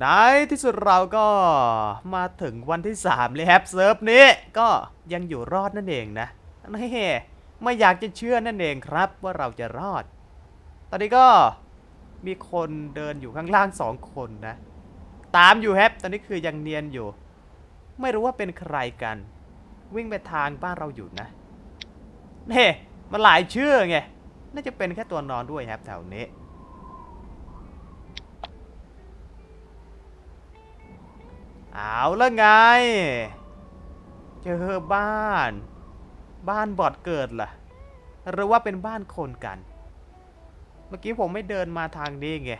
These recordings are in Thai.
ในที่สุดเราก็มาถึงวันที่ 3 เลยครับเซิร์ฟนี้ก็ยังอยู่รอดนั่นเองนะนี่ไม่อยากจะเชื่อนั่นเองครับว่าเราจะรอด ตอนนี้ก็มีคนเดินอยู่ข้างล่างสองคนนะ ตามอยู่ครับตอนนี้คือยังเนียนอยู่ ไม่รู้ว่าเป็นใครกัน วิ่งไปทางบ้านเราอยู่นะเน่มันหลายชื่อไงน่าจะเป็นแค่ตัวนอนด้วยครับแถวนี้ เอาละไง เจอบ้าน บ้านบอดเกิดล่ะ หรือว่าเป็นบ้านคนกัน เมื่อกี้ผมไม่เดินมาทางนี้ไง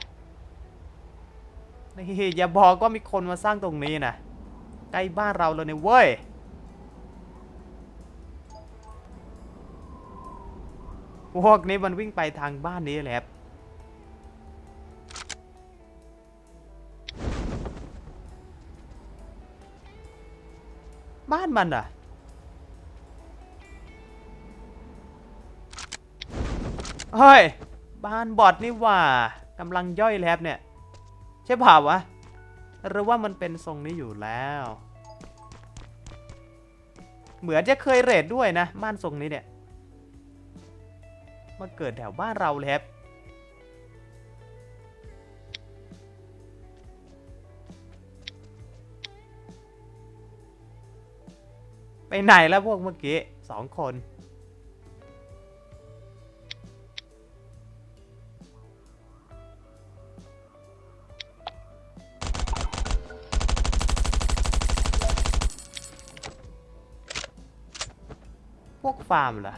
นี่อย่าบอกว่ามีคนมาสร้างตรงนี้นะใกล้บ้านเราเลยเนี่ยเว้ยพวกนี้มันวิ่งไปทางบ้านนี้แหละครับานมันอะ เฮ้ย บ้านบอดนี่ว่ากำลังย่อยแลบเนี่ย ใช่เปล่าวะ หรือว่ามันเป็นทรงนี้อยู่แล้ว เหมือนจะเคยเรทด้วยนะ บ้านทรงนี้เนี่ย มาเกิดแถวบ้านเราเลยครับ ไปไหนแล้วพวกเมื่อกี้สองคน พวกฟาร์มเหรอ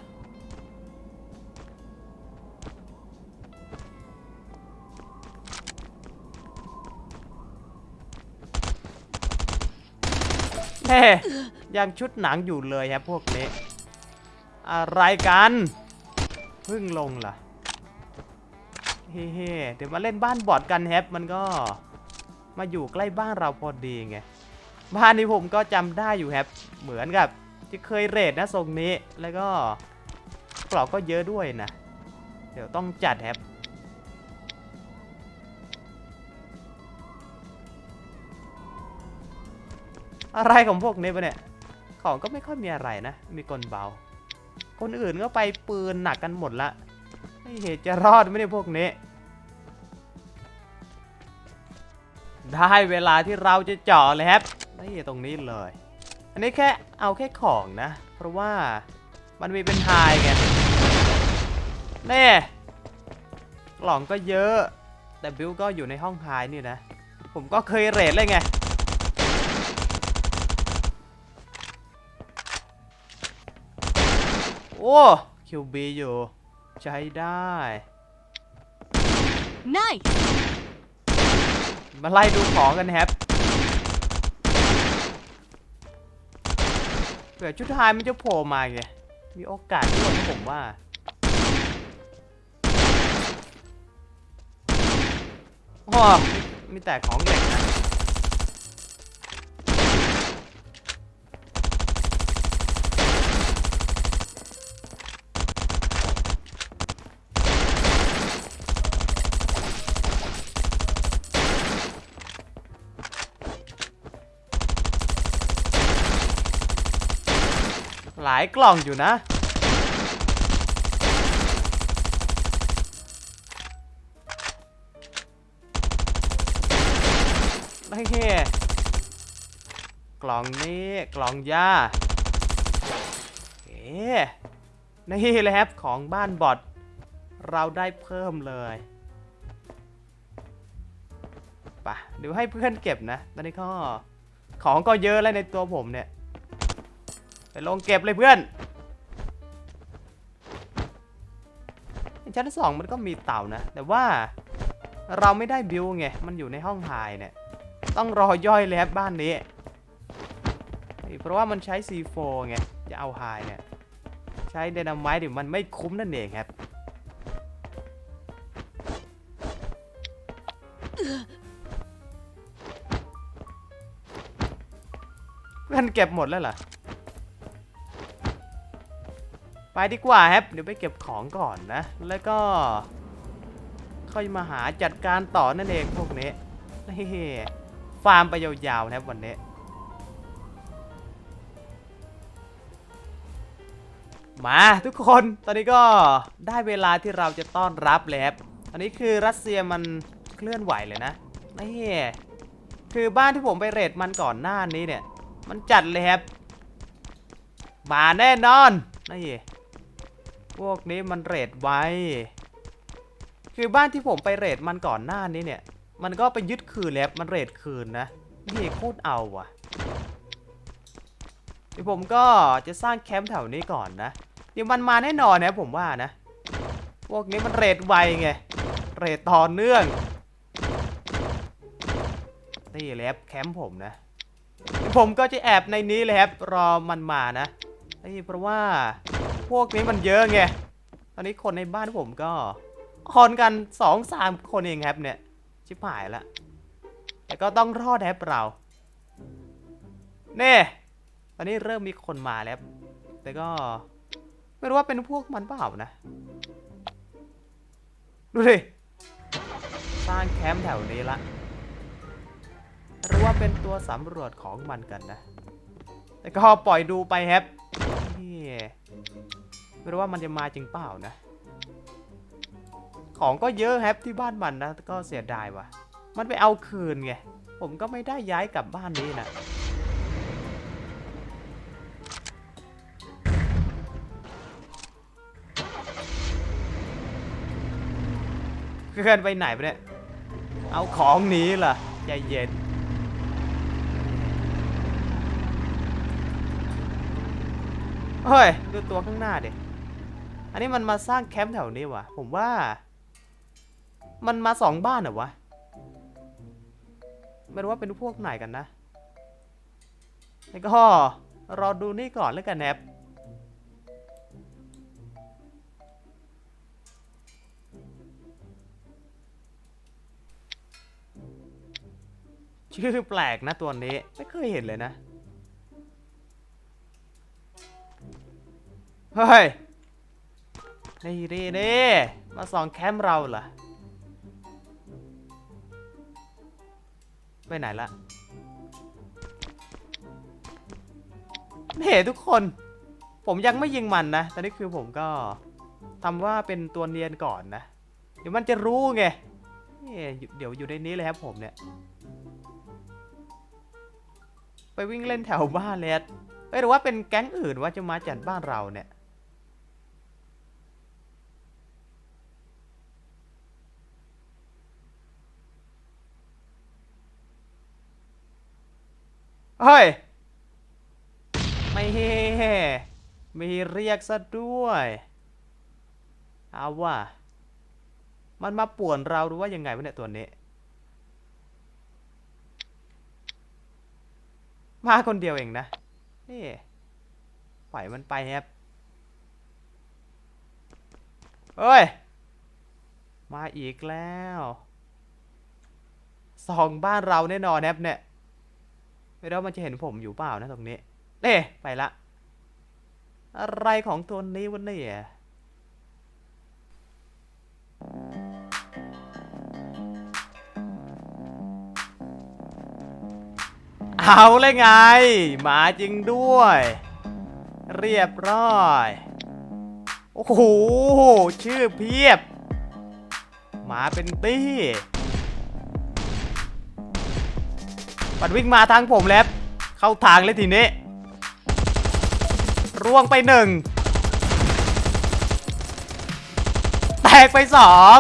แน่ ยังชุดหนังอยู่เลยครับพวกนี้อะไรกันเพิ่งลงล่ะเฮ้เฮเดี๋ยวมาเล่นบ้านบอดกันแฮปมันก็มาอยู่ใกล้บ้านเราพอดีไงบ้านนี้ผมก็จำได้อยู่แฮปเหมือนกับที่เคยเรทนะทรงนี้แล้วก็กรอบก็เยอะด้วยนะ เดี๋ยวต้องจัดแฮปอะไรของพวกนี้ปะเนี่ย ของก็ไม่ค่อยมีอะไรนะ มีกลเบา คนอื่นก็ไปปืนหนักกันหมดละไม่เห็นจะรอดไม่ได้พวกนี้ ได้เวลาที่เราจะเจาะเลยครับนี่ตรงนี้เลย อันนี้แค่เอาแค่ของนะ เพราะว่ามันมีเป็นไฮไงแน่กล่องก็เยอะ แต่บิลก็อยู่ในห้องไฮนี่นะ ผมก็เคยเรทเลยไง โอ้คิวบีอยู่ ใช้ได้ Nice! มาไล่ดูของกันแฮปเผื่อชุดไทายมันจะโผล่มาไง มีโอกาสด้วยนะผมว่า โอ้มีแต่ของเหล็กนะ ลายกล่องอยู่นะได้แค่กล่องนี้กล่องยาเอ๊นี่เลยครับของบ้านบอดเราได้เพิ่มเลยปะเดี๋ยวให้เพื่อนเก็บนะ ตอนนี้ก็ของก็เยอะแล้วในตัวผมเนี่ย ไปลงเก็บเลยเพื่อนชั้นสองมันก็มีเต่านะ แต่ว่าเราไม่ได้บิวไง มันอยู่ในห้องไฮเนี่ย ต้องรอย่อยเลยครับบ้านนี้ เพราะว่ามันใช้ C4 ไง จะเอาไฮเนี่ย ใช้เดนามไมต์ดี๋ยวมันไม่คุ้มนั่นเองครับเพื่อนเก็บหมดแล้วเหรอ ไปดีกว่าครับ เดี๋ยวไปเก็บของก่อนนะ แล้วก็ ค่อยมาหาจัดการต่อนั่นเองพวกนี้นี่ฟาร์มไปยาวๆนะครับวันนี้ มาทุกคนตอนนี้ก็ได้เวลาที่เราจะต้อนรับเลยครับอันนี้คือรัสเซียมันเคลื่อนไหวเลยนะนี่คือบ้านที่ผมไปเรทมันก่อนหน้านี้เนี่ย มันจัดเลยครับมาแน่นอนนี่ พวกนี้มันเรทไว้ คือบ้านที่ผมไปเรทมันก่อนหน้านี้เนี่ย มันก็ไปยึดคืนแล้วมันเรทคืนนะนี่โคตรเอาว่ะเดี๋ยวผมก็จะสร้างแคมป์แถวนี้ก่อนนะเดี๋ยวมันมาแน่นอนนะผมว่านะ พวกนี้มันเรทไวไง เรทต่อเนื่องนี่แหละครับแคมป์ผมนะ ผมก็จะแอบในนี้เลยครับรอมันมานะนี่เพราะว่า พวกนี้มันเยอะไงตอนนี้คนในบ้านผมก็คนกันสองสามคนเองครับเนี่ย ชิบหายละแต่ก็ต้องรอดแฮปเราเน่ตอนนี้เริ่มมีคนมาแล้ว แต่ก็ไม่รู้ว่าเป็นพวกมันเปล่านะ ดูดิสร้างแคมป์แถวนี้ละหรือว่าเป็นตัวสำรวจของมันกันนะ แต่ก็ปล่อยดูไปแฮปนี่ ไม่รู้ว่ามันจะมาจริงเปล่านะ ของก็เยอะแฮปที่บ้านมันนะ ก็เสียดายว่ะ มันไปเอาคืนไง ผมก็ไม่ได้ย้ายกลับบ้านนี้นะเคลื่อนไปไหนไปเนี่ย เอาของหนีล่ะใจเย็นเฮ้ย ดูตัวข้างหน้าเดิ อันนี้มันมาสร้างแคมป์แถวนี้วะผมว่า มันมาสองบ้านเหรอวะ ไม่รู้ว่าเป็นพวกไหนกันนะ แล้วก็รอดูนี่ก่อนแล้วกันแนบชื่อแปลกนะตัวนี้ ไม่เคยเห็นเลยนะ เฮ้ย นี่นี่นี่มาส่องแคมป์เราเหรอ ไปไหนละเฮ้ทุกคน ผมยังไม่ยิงมันนะ ตอนนี้คือผมก็ทำว่าเป็นตัวเนียนก่อนนะ เดี๋ยวมันจะรู้ไง เดี๋ยวอยู่ในนี้เลยครับผมเนี่ย ไปวิ่งเล่นแถวบ้านเลยเอ้ยหรือว่าเป็นแก๊งอื่นว่าจะมาจัดบ้านเราเนี่ย เฮ้ย ไม่เฮ่มีเรียกซะด้วย เอาว่ะมันมาป่วนเราหรือว่ายังไงวะเนี่ยตัวนี้ มาคนเดียวเองนะ นี่ ปล่อยมันไปครับเฮ้ย มาอีกแล้ว สองบ้านเราแน่นอนครับเนี่ย ไม่รู้ว่ามันจะเห็นผมอยู่เปล่านะตรงนี้เน่ไปละ อะไรของตัวนี้วะเนี่ยเอาเลยไง มาจริงด้วย เรียบร้อย โอ้โห ชื่อเพียบ มาเป็นตี้ มันวิ่งมาทางผมแล้ว เข้าทางเลยทีนี้ ร่วงไปหนึ่ง แตกไปสอง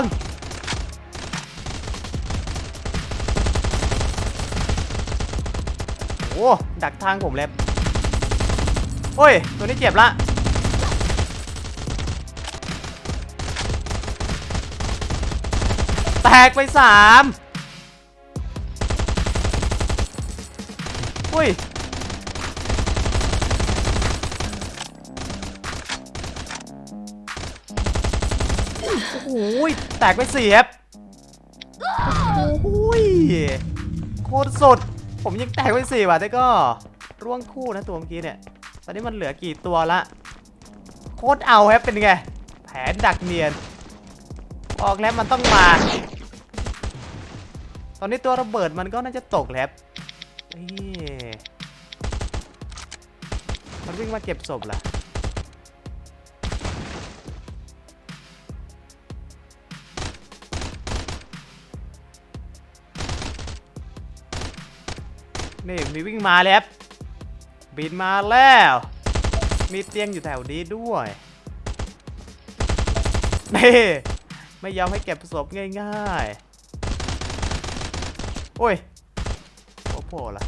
โอ้ดักทางผมแล้ว โอ้ย ตัวนี้เจ็บละแตกไปสาม อุ้ยโอ้ยแตกไปเสียบโอ้ยโคตรสด ผมยังแตกไปสี่ว่ะแต่ก็ร่วงคู่นะตัวเมื่อกี้เนี่ย ตอนนี้มันเหลือกี่ตัวละ โคตรเอาครับเป็นไง แผนดักเนียน ออกแล้วมันต้องมา ตอนนี้ตัวระเบิดมันก็น่าจะตกแล้วเอ้ย วิ่งมาเก็บศพล่ะนี่มีวิ่งมาแล้ว บินมาแล้ว มีเตียงอยู่แถวนี้ด้วยนี่ไม่ยอมให้เก็บศพง่ายๆ โอ้ยโอ้โหล่ะ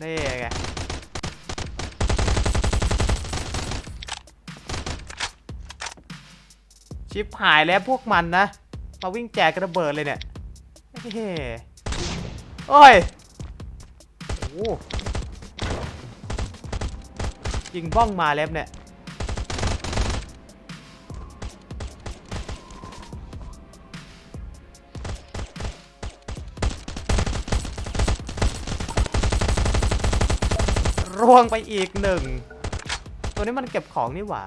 นี่ไง ชิปหายแล้วพวกมันนะ มาวิ่งแจกระเบิดเลยเนี่ยเฮ้โอ้ยโอ้ยิงบ้องมาแล้วเนี่ยร่วงไปอีกหนึ่ง ตัวนี้มันเก็บของนี่หว่า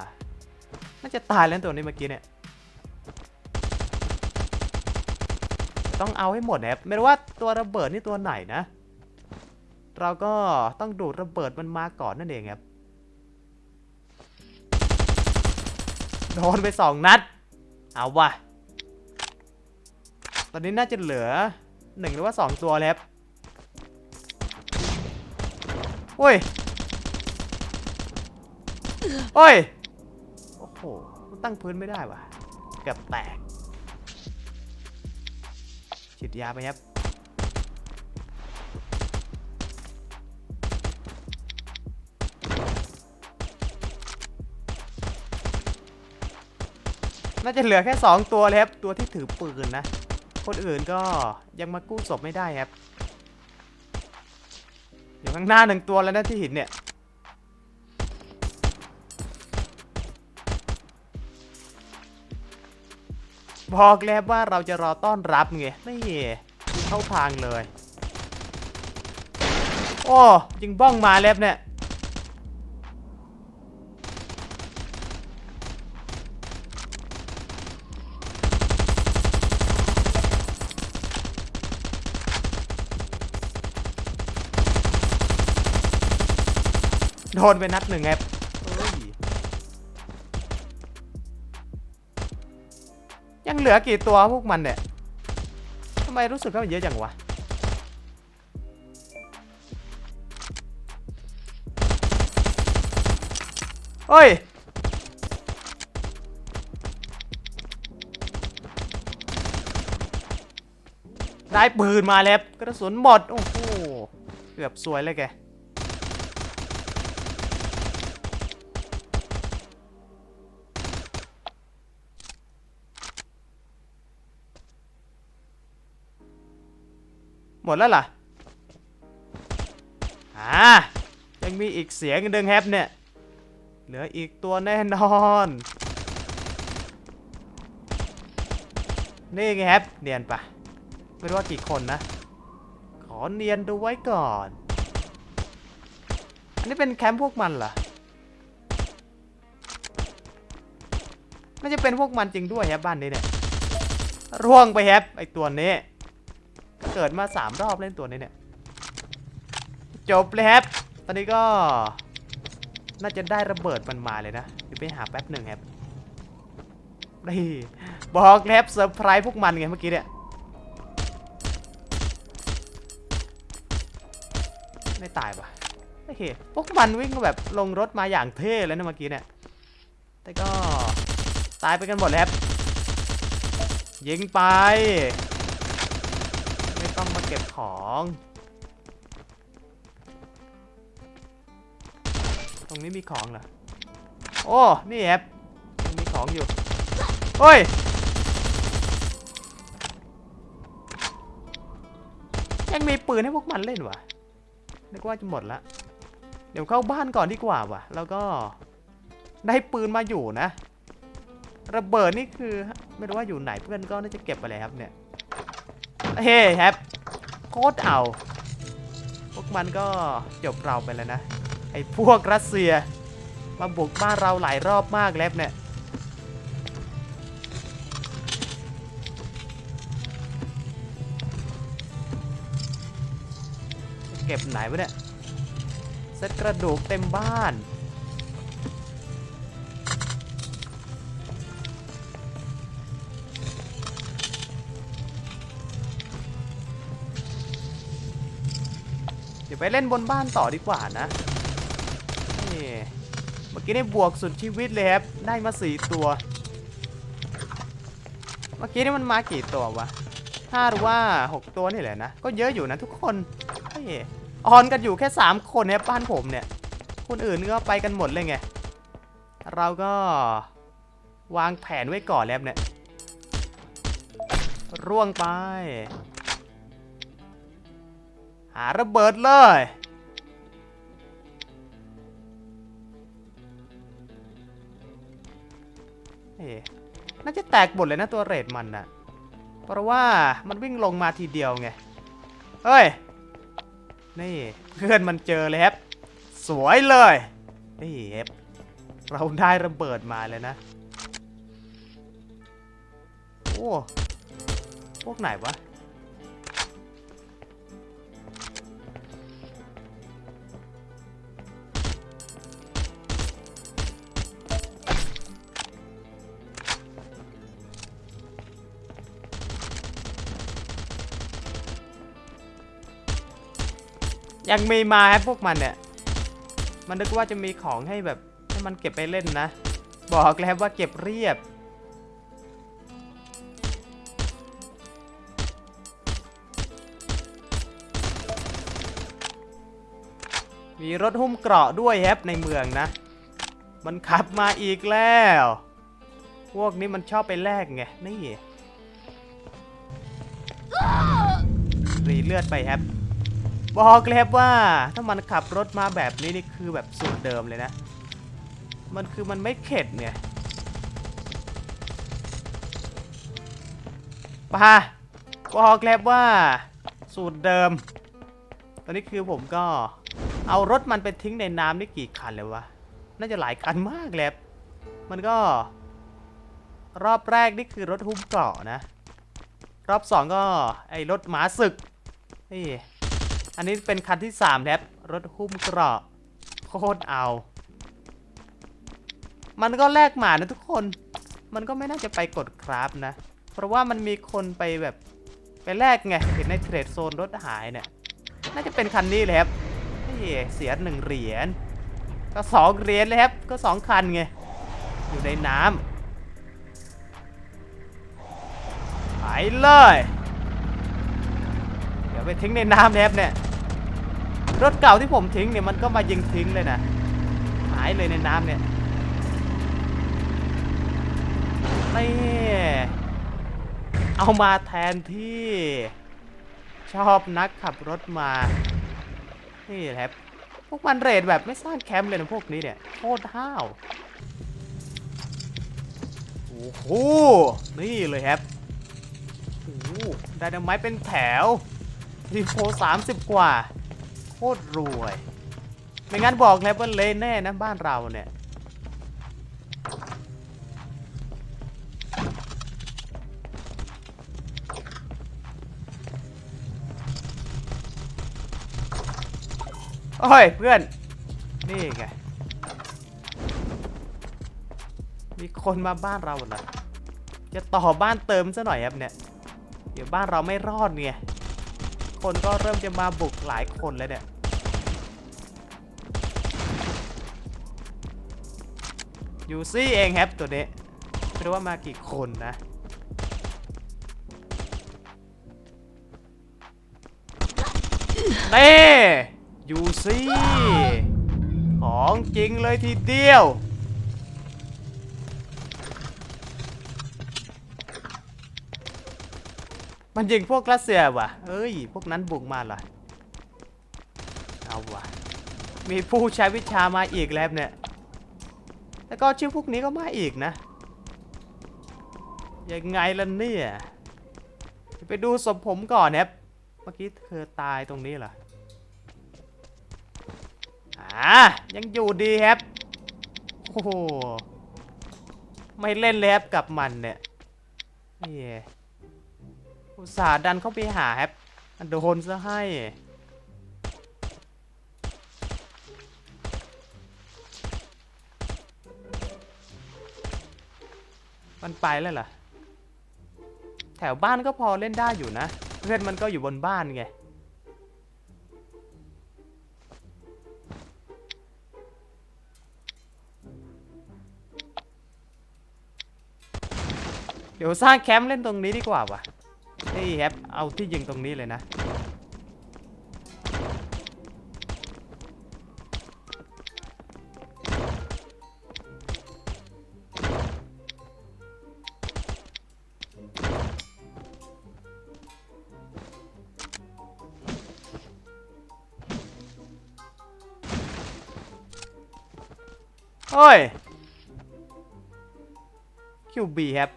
น่าจะตายแล้วตัวนี้เมื่อกี้เนี่ย ต้องเอาให้หมดนะครับไม่รู้ว่าตัวระเบิดนี่ตัวไหนนะ เราก็ต้องดูดระเบิดมันมาก่อนนั่นเองครับโดนไปสองนัด เอาวะตอนนี้น่าจะเหลือหนึ่งหรือว่าสองตัวแล้วโอ้ย โอ้ย โอ้โห ตั้งพื้นไม่ได้ว่ะเกือบแตก ฉีดยาไปครับน่าจะเหลือแค่ 2 ตัวเลยครับ ตัวที่ถือปืนนะ คนอื่นก็ยังมากู้ศพไม่ได้ครับ อยู่ข้างหน้าหนึ่งตัวแล้วนะที่หินเนี่ย บอกแล้วว่าเราจะรอต้อนรับไงนี่เข้าทางเลย โอ้ยิงบ้องมาแล้วเนี่ยโดนไปนัดหนึ่งครับ ยังเหลือกี่ตัวพวกมันเนี่ยทำไมรู้สึกว่ามันเยอะจังวะเฮ้ย ได้ปืนมาแล้วกระสุนหมด โอ้โห เกือบสวยเลยแก หมดแล้วล่ะอ่ายังมีอีกเสียงหนึ่งแฮปเนี่ย เหลืออีกตัวแน่นอน นี่ไงแฮปเนียนปะไม่รู้ว่ากี่คนนะ ขอเนียนดูไว้ก่อน อันนี้เป็นแคมป์พวกมันเหรอน่าจะเป็นพวกมันจริงด้วยแฮปบ้านนี้เนี่ย ร่วงไปแฮปไอตัวนี้ เกิดมาสามรอบเล่นตัวนี้เนี่ย จบเลยครับ ตอนนี้ก็ น่าจะได้ระเบิดมันมาเลยนะเดี๋ยวไปหาแป๊บหนึ่งครับนี่บอกแล้วเซอร์ไพรส์พวกมันไงเมื่อกี้เนี่ยไม่ตายวะโอเค พวกมันวิ่งแบบลงรถมาอย่างเท่เลยนะเมื่อกี้เนี่ย แต่ก็ตายไปกันหมดแล้วครับยิงไป ต้องมาเก็บของ ตรงนี้มีของเหรอ โอ้ นี่แอบมีของอยู่เฮ้ย ยังมีปืนให้พวกมันเล่นวะนึกว่าจะหมดละ เดี๋ยวเข้าบ้านก่อนดีกว่าวะแล้วก็ได้ปืนมาอยู่นะ ระเบิดนี่คือ ไม่รู้ว่าอยู่ไหนเพื่อนก็น่าจะเก็บไปเลยครับเนี่ย เฮ้แฮป โคตรเอา พวกมันก็จบเราไปแล้วนะ ไอ้พวกรัสเซีย มาบุกบ้านเราหลายรอบมากแล้วเนี่ยเก็บไหนวะเนี่ยเซตกระดูกเต็มบ้าน ดี๋ยวไปเล่นบนบ้านต่อดีกว่านะนี่เมื่อกี้ได้บวกสุดชีวิตเลยครับได้มาสี่ตัว เมื่อกี้นี่มันมากี่ตัววะห้าหรือว่าหกตัวนี่แหละนะก็เยอะอยู่นะทุกคนเฮ้ยออนกันอยู่แค่สามคนเนี่ยบ้านผมเนี่ยคนอื่นก็ไปกันหมดเลยไงเราก็วางแผนไว้ก่อนแล้วเนี่ยร่วงไปาระเบิดเลยเน่าจะแตกหมดเลยนะตัวเรดมันนะเพราะว่ามันวิ่งลงมาทีเดียวไง เฮ้ย นี่เพื่อนมันเจอเลยครับ สวยเลย นี่ครับเราได้ระเบิดมาเลยนะ โอ้ พวกไหนวะ ยังมีมาครับพวกมันเนี่ย มันนึกว่าจะมีของให้แบบให้มันเก็บไปเล่นนะ บอกแล้วว่าเก็บเรียบ มีรถหุ้มเกราะด้วยแฮปในเมืองนะ มันขับมาอีกแล้ว พวกนี้มันชอบไปแลกไง นี่รีเลือดไปแฮป บอกเลยครับว่าถ้ามันขับรถมาแบบนี้นี่คือแบบสูตรเดิมเลยนะ มันคือมันไม่เข็ดเนี่ยปะบอกเลยครับว่าสูตรเดิม ตอนนี้คือผมก็เอารถมันไปทิ้งในน้ำนี่กี่คันเลยวะ น่าจะหลายคันมากเลยครับมันก็ รอบแรกนี่คือรถหุ้มเกราะนะ รอบสองก็ไอรถหมาศึกนี่ อันนี้เป็นคันที่3ครับรถหุ้มเกราะโคตรเอา มันก็แลกหมานะทุกคน มันก็ไม่น่าจะไปกดคราฟนะ เพราะว่ามันมีคนไปแบบไปแลกไง เห็นในเทรดโซนรถหายเนี่ย น่าจะเป็นคันนี้เลยครับเฮ้ยเสียหนึ่งเหรียญ ก็สองเหรียญเลยครับ ก็สองคันไง อยู่ในน้ำไปเลยเดี๋ย ไปทิ้งในน้ำแนบเนี่ย รถเก่าที่ผมทิ้งเนี่ยมันก็มายิงทิ้งเลยนะ หายเลยในน้ำเนี่ยนี่เอามาแทนที่ชอบนักขับรถมา นี่แหละครับพวกมันเรทแบบไม่สร้างแคมป์เลยนะพวกนี้เนี่ยโคตรห้าวโอ้โหนี่เลยครับโอ้โหไดนาไมต์เป็นแถว รีโฟสามสิบกว่า โคตรรวย ไม่งั้นบอกแล้วว่าเละแน่นะบ้านเราเนี่ย โอ้ย เพื่อน นี่ไง มีคนมาบ้านเราเหรอจะต่อบ้านเติมซะหน่อยครับเนี่ย เดี๋ยวบ้านเราไม่รอดเนี่ย คนก็เริ่มจะมาบุกหลายคนแล้วเนี่ยอยู่ซี่เองครับตัวนี้ไม่รู้ว่ามากี่คนนะเต้อยู่ซี่ ของจริงเลยทีเดียว มันยิงพวกรัสเซียว่ะเอ้ย พวกนั้นบุกมาเหรอ เอาว่ะ มีผู้ใช้วิชามาอีกแล้วเนี่ย แล้วก็ชื่อพวกนี้ก็มาอีกนะ ยังไงล่ะเนี่ย ไปดูศพผมก่อนนะครับ เมื่อกี้เธอตายตรงนี้เหรอ อ่า ยังอยู่ดีครับ โอ้โห ไม่เล่นเลยครับกับมันเนี่ยนี่ อุส่าห์ดันเข้าไปหาแฮปโดนซะให้ มันไปแล้วเหรแถวบ้านก็พอเล่นได้อยู่นะ เพื่อนมันก็อยู่บนบ้านไงเดี๋ยวสร้างแคมป์เล่นตรงนี้ดีกว่าวะ นี่แฮปเอาที่ยิงตรงนี้เลยนะเฮ้ยคิวบีครับ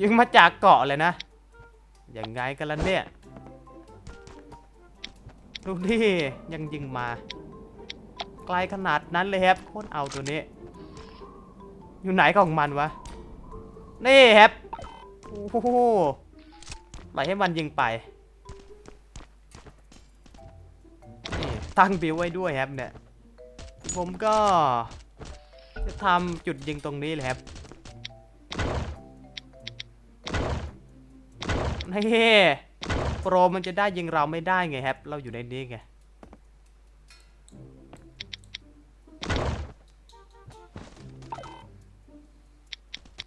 ยิงมาจากเกาะเลยนะ ยังไงกันล่ะเนี่ย ดูดิยังยิงมา ไกลขนาดนั้นเลยครับโคตรเอาตัวนี้ อยู่ไหนของมันวะ นี่ครับโอ้โหปล่อยให้มันยิงไปนี่ตั้งบิวไว้ด้วยครับเนี่ย ผมก็จะทำจุดยิงตรงนี้เลยครับ นี่โปรมันจะได้ยิงเราไม่ได้ไงครับ เราอยู่ในนี้ไง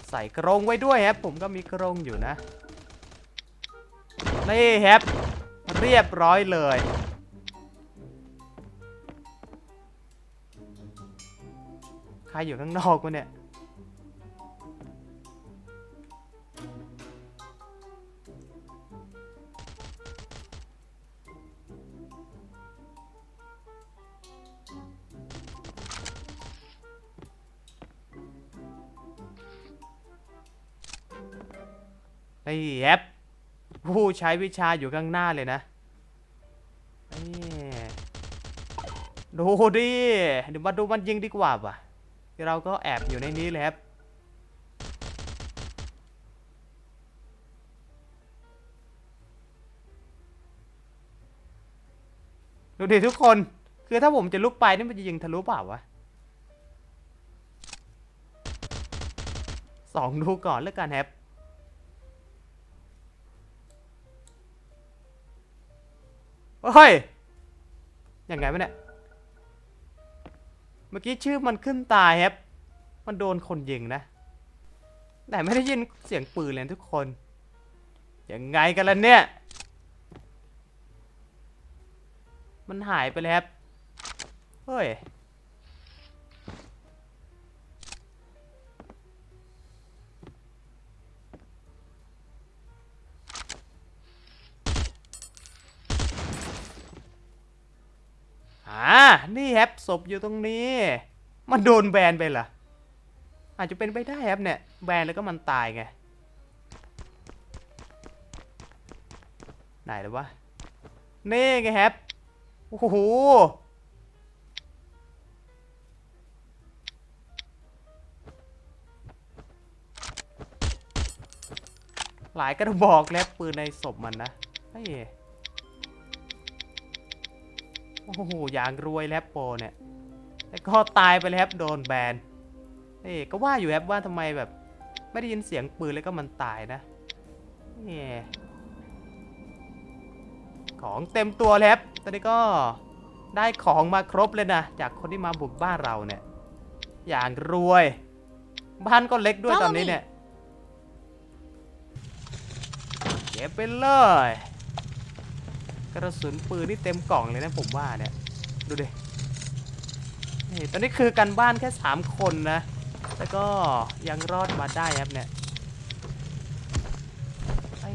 ใส่กรงไว้ด้วยครับผมก็มีกรงอยู่นะนี่ครับเรียบร้อยเลย ใครอยู่ข้างนอกวะเนี่ย ไอ้แอปผู้ใช้วิชาอยู่ข้างหน้าเลยนะนี่ดูดิเดี๋ยวมาดูมันยิงดีกว่าป่ะเราก็แอบอยู่ในนี้เลยครับดูดิทุกคน คือถ้าผมจะลุกไปนี่มันจะยิงทะลุเปล่าวะสองดูก่อนแล้วกันครับ เฮ้ยยังไงวะเนี่ย เมื่อกี้ชื่อมันขึ้นตายครับ มันโดนคนยิงนะ แต่ไม่ได้ยินเสียงปืนเลยทุกคน ยังไงกันล่ะเนี่ย มันหายไปเลยครับ เฮ้ย อ่านี่แฮปศพอยู่ตรงนี้ มันโดนแบนไปเหรอ อาจจะเป็นไปได้แฮปเนี่ย แบนแล้วก็มันตายไง ไหนแล้ววะ นี่ไงแฮปโอ้โหหลายกระบอกแล้วปืนในศพมันนะเฮ้ โอ้โหอย่างรวยแล้วโปเนี่ยแต่ก็ตายไปแล้วครับโดนแบนเอ้ก็ว่าอยู่ครับว่าทำไมแบบ ไม่ได้ยินเสียงปืนแล้วก็มันตายนะนี่ของเต็มตัวแล้วครับตอนนี้ก็ได้ของมาครบเลยนะ จากคนที่มาบุกบ้านเราเนี่ย อย่างรวย บ้านก็เล็กด้วยตอนนี้เนี่ย เก็บไปเลย กระสุนปืนนี่เต็มกล่องเลยนะผมว่าเนี่ย ดูดินี่ตอนนี้คือกันบ้านแค่ 3 คนนะ แล้วก็ยังรอดมาได้ครับเนี่ยไอ้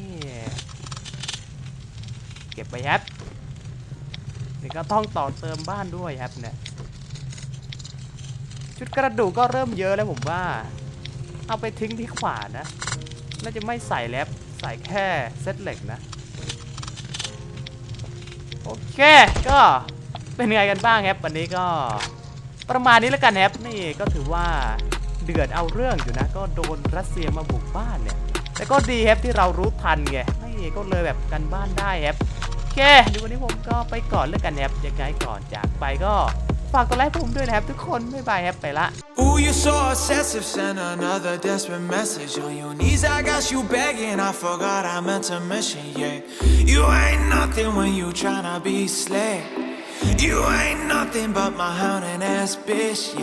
เก็บไปครับนี่ก็ต้องต่อเติมบ้านด้วยครับเนี่ย ชุดกระดูกก็เริ่มเยอะแล้วผมว่า เอาไปทิ้งที่ขวานะ น่าจะไม่ใส่แล้วใส่แค่เซตเหล็กนะ อเคก็เป็นไงกันบ้างครับวันนี้ก็ประมาณนี้แล้วกันครับนี่ก็ถือว่าเดือดเอาเรื่องอยู่นะ ก็โดนรัสเซียมาบุกบ้านเนี่ยแต่ก็ดีครับที่เรารู้ทันไงนี่ก็เลยแบบกันบ้านได้ครับโอเคเดี๋ยววันนี้ผมก็ไปก่อนแล้วกันครับยังไงก่อนจากไปก็ ฝากกดไลค์ผมด้วยนะครับทุกคนบ๊ายบายครับไปละ Ooh, you're so obsessive. Send another desperate message on your knees. I got you begging. I forgot I meant to mention, yeah. You ain't nothing when you tryna be slick. You ain't nothing but my hounding ass bitch, yeah.